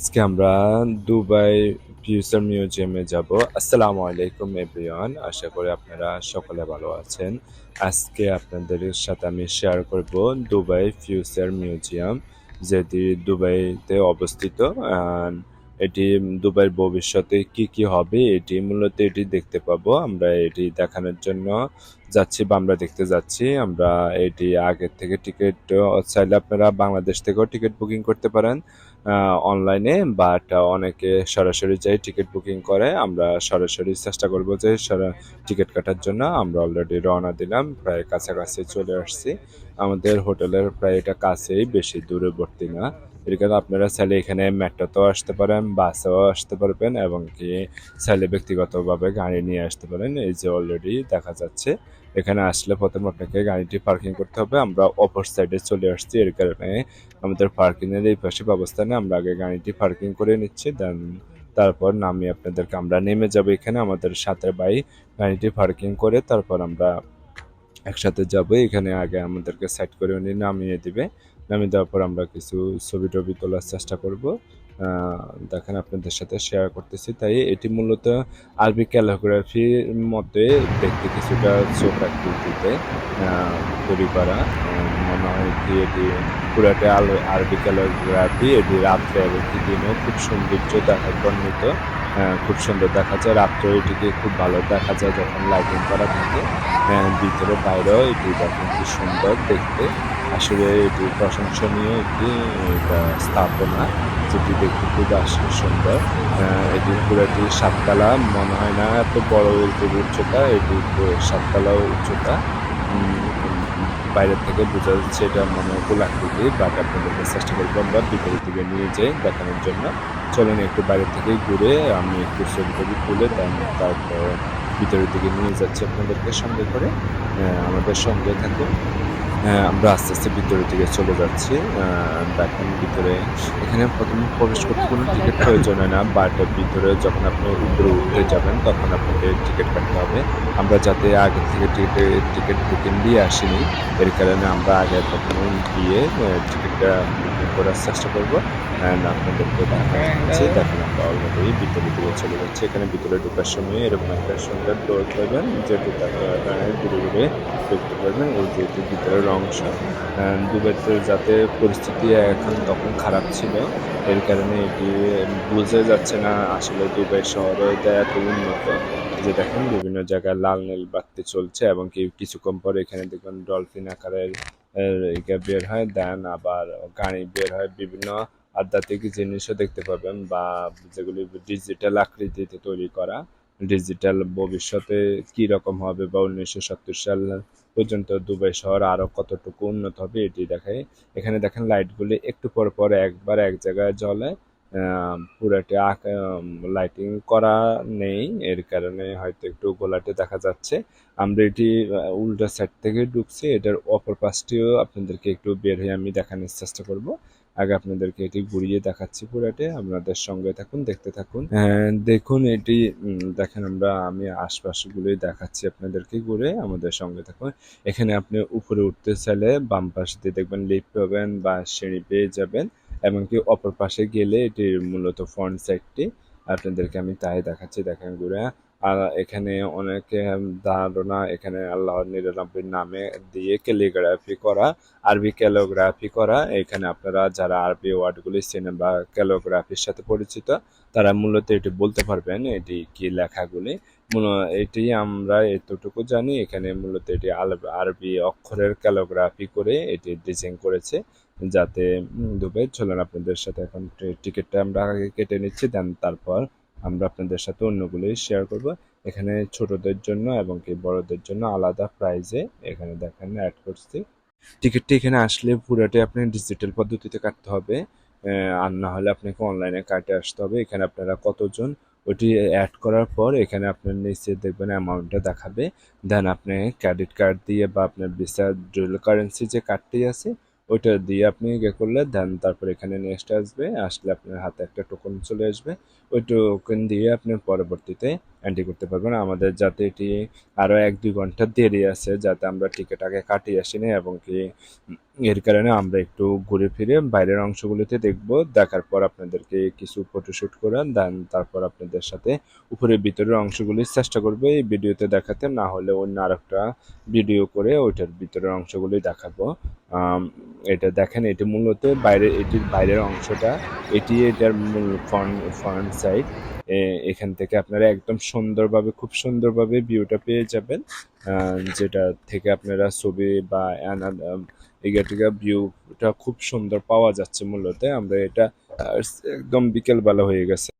আজকে আমরা Dubai future মিউজিয়ামে যাব। আসসালামু আলাইকুম, এভরিওয়ান। আশা করি আপনারা সকলে ভালো আছেন। আজকে আপনাদের সাথে আমি শেয়ার করব দুবাই ফিউচার মিউজিয়াম, যেটি দুবাইতে অবস্থিত। এটি দুবাইয়ের ভবিষ্যতে কি কি হবে, এটি মূলত এটি দেখতে পাবো। আমরা এটি দেখানোর জন্য যাচ্ছি বা আমরা দেখতে যাচ্ছি। আমরা এটি আগের থেকে টিকিট, চাইলে আপনারা বাংলাদেশ থেকেও টিকিট বুকিং করতে পারেন। অনলাইনে বাট অনেকে সরাসরি যাই টিকিট বুকিং করে, আমরা সরাসরি চেষ্টা করব যে টিকিট কাটার জন্য। আমরা অলরেডি রওনা দিলাম, প্রায় কাছাকাছি চলে আসছি। আমাদের হোটেলের প্রায় এটা কাছেই, বেশি দূরবর্তী না। এর কারণে আপনারা চাইলে এখানে মেট্রোতেও আসতে পারেন, বাসেও আসতে পারবেন এবং কি চাইলে ব্যক্তিগতভাবে গাড়ি নিয়ে আসতে পারেন। এই যে অলরেডি দেখা যাচ্ছে, এখানে আসলে প্রথমে আপনাকে গাড়িটি পার্কিং করতে হবে। আমরা অপর সাইডে চলে আসছি, এর কারণে আমাদের পার্কিংয়ের এই পাশে অবস্থানে আমরা আগে গাড়িটি পার্কিং করে নিচ্ছি দেন তারপর নামিয়ে আপনাদেরকে আমরা নেমে যাব এখানে। আমাদের সাথে বাই গাড়িটি পার্কিং করে তারপর আমরা একসাথে যাব। এখানে আগে আমাদেরকে সাইড করে উনি নামিয়ে দিবে। নামিয়ে দেওয়ার পর আমরা কিছু ছবি টবি তোলার চেষ্টা করব। দেখেন আপনাদের সাথে শেয়ার করতেছি। তাই এটি মূলত আরবি ক্যালোগ্রাফির মতে দেখতে কিছুটা চোখ আকৃতিতে তৈরি করা। মনে হয় কি এটি পুরাটা আলো, আরবি ক্যালোগ্রাফি এটি রাত্রে এবং দিনেও খুব সৌন্দর্য দেখা, বর্ণিত। খুব সুন্দর দেখা যায়। রাত্রে এটিকে খুব ভালো দেখা যায় যখন লাইটিং করা থাকে। ভিতরে বাইরেও এটি দেখেন কি সুন্দর দেখতে। আসলে এটি প্রশংসনীয় একটি এটা স্থাপনা যেটি দেখতে খুব সুন্দর। এটির পুরোটি সাততলা মনে হয় না এত বড় এটির উচ্চতা এটি সাততলা উচ্চতা। উম, বাইরে থেকে বোঝা যাচ্ছে এটা মনে হয় গোলাকৃতি বাট আপনাদেরকে চেষ্টা করব আমরা ভিতরের দিকে নিয়ে যাই দেখানোর জন্য। চলেন একটু বাইরে থেকে ঘুরে আমি একটু ছবি টবি তুলে তারপর ভিতরের দিকে নিয়ে যাচ্ছি আপনাদেরকে সঙ্গে করে। আমাদের সঙ্গে থাকুন। আমরা আস্তে আস্তে ভিতরের দিকে চলে যাচ্ছি। দেখেন ভিতরে। এখানে প্রথমে প্রবেশ করতে কোনো টিকিট প্রয়োজন হয় না বাট ভিতরে যখন আপনি উপরে উঠতে যাবেন, তখন আপনাকে টিকিট কাটতে হবে। আমরা যাতে আগে থেকে টিকিট টিকিট বুকিং দিয়ে আসিনি, এর কারণে আমরা আগে প্রথমে গিয়ে টিকিটটা বুকিং করার চেষ্টা করব। অ্যান্ড আপনাদেরকে দেখাচ্ছি দেখেন আমরা অলরেডি ভিতরে দিকে চলে যাচ্ছি। এখানে ভিতরে ঢোকার সময় এরকম একটা সুন্দর ডোর পাবেন, যেটি ঘুরে ঘুরে দেখতে পারবেন। এই যেহেতু এটি ভিতরের অংশ। দুবাইতে যাতে পরিস্থিতি এখন তখন খারাপ ছিল, এর কারণে এটি বোঝা যাচ্ছে না আসলে দুবাই শহরে এটা এত উন্নত যে দেখেন বিভিন্ন জায়গায় লাল নীল বাতি চলছে এবং কি কিছুক্ষণ পরে এখানে দেখবেন ডলফিন আকারের ইয়ে বের হয়, দেন আবার গাড়ি বের হয়, বিভিন্ন আধ্যাত্মিক জিনিসও দেখতে পাবেন বা যেগুলি ডিজিটাল আকৃতিতে তৈরি করা। ডিজিটাল ভবিষ্যতে কি রকম হবে বা উনিশশো সত্তর সাল পর্যন্ত দুবাই শহর আরও কতটুকু উন্নত হবে এটি দেখায়। এখানে দেখেন লাইটগুলি একটু পর পর একবার এক জায়গায় জ্বলে। পুরাটি লাইটিং করা নেই। এর কারণে হয়তো একটু গোলাটে দেখা যাচ্ছে। আমরা এটি উল্টা সাইড থেকে ঢুকছি। এটার অপর পাশটিও আপনাদেরকে একটু বের হয়ে আমি দেখানোর চেষ্টা করব। আগে আপনাদেরকে এটি ঘুরিয়ে দেখাচ্ছি পুরাটে আপনাদের সঙ্গে থাকুন, দেখতে থাকুন। দেখুন এটি দেখেন আমরা, আমি আশপাশগুলোই দেখাচ্ছি আপনাদেরকে ঘুরে। আমাদের সঙ্গে থাকুন। এখানে আপনি উপরে উঠতে চাইলে বাম পাশ দিয়ে দেখবেন লিফট পাবেন বা সিঁড়ি পেয়ে যাবেন। এমনকি অপর পাশে গেলে এটির মূলত ফ্রন্ট সাইডটি। আপনাদেরকে আমি তাই দেখাচ্ছি। দেখেন ঘুরে আর এখানে অনেকে ধারণা এখানে আল্লাহর নিরানব্বই নামে দিয়ে ক্যালিগ্রাফি করা, আরবি ক্যালোগ্রাফি করা। এখানে আপনারা যারা আরবি ওয়ার্ডগুলি চেনেন বা ক্যালোগ্রাফির সাথে পরিচিত, তারা মূলত এটি বলতে পারবেন, এটি কি লেখাগুলি। এটি আমরা এতটুকু জানি, এখানে মূলত এটি আরবি অক্ষরের ক্যালোগ্রাফি করে এটি ডিজাইন করেছে। যাতে দুবাই চলুন আপনাদের সাথে এখন টিকিটটা আমরা আগে কেটে নিচ্ছি, দেন তারপর আমরা আপনাদের সাথে অন্যগুলি শেয়ার করব। এখানে ছোটদের জন্য এবং কি বড়দের জন্য আলাদা প্রাইজে এখানে দেখেন অ্যাড করছি। টিকিটটি এখানে আসলে পুরোটাই আপনি ডিজিটাল পদ্ধতিতে কাটতে হবে আর না হলে আপনাকে অনলাইনে কাটে আসতে হবে। এখানে আপনারা কতজন ওটি অ্যাড করার পর এখানে আপনার নিচে দেখবেন অ্যামাউন্টটা দেখাবে। দেন আপনি ক্রেডিট কার্ড দিয়ে বা আপনার ভিসা ডুয়েল কারেন্সি যে কার্ডটি আছে ওইটা দিয়ে আপনি ইয়ে করলে দেন তারপর এখানে নেক্সট আসবে, আসলে আপনার হাতে একটা টোকন চলে আসবে। ওই টোকেন দিয়ে আপনি পরবর্তীতে এন্ট্রি করতে পারবেন আমাদের যাতে এটি আরও এক দুই ঘণ্টা দেরি আছে, যাতে আমরা টিকিট আগে কাটিয়ে আসি না এবং কি এর কারণে আমরা একটু ঘুরে ফিরে বাইরের অংশগুলিতে দেখব। দেখার পর আপনাদেরকে কিছু ফটোশ্যুট করে দেন তারপর আপনাদের সাথে উপরের ভিতরের অংশগুলি চেষ্টা করবে এই ভিডিওতে দেখাতে। না হলে অন্য আরেকটা ভিডিও করে ওইটার ভিতরের অংশগুলি দেখাবো। এটা দেখেন, এটি মূলত বাইরে, এটির বাইরের অংশটা, এটি এটার মূল ফ্রন্ট ফ্রন্ট সাইড এখান থেকে আপনারা একদম সুন্দরভাবে, খুব সুন্দরভাবে ভিউটা পেয়ে যাবেন। যেটা থেকে আপনারা ছবি বা এগাটিকা ভিউটা খুব সুন্দর পাওয়া যাচ্ছে মূলত। আমরা এটা একদম বিকেলবেলা হয়ে গেছে।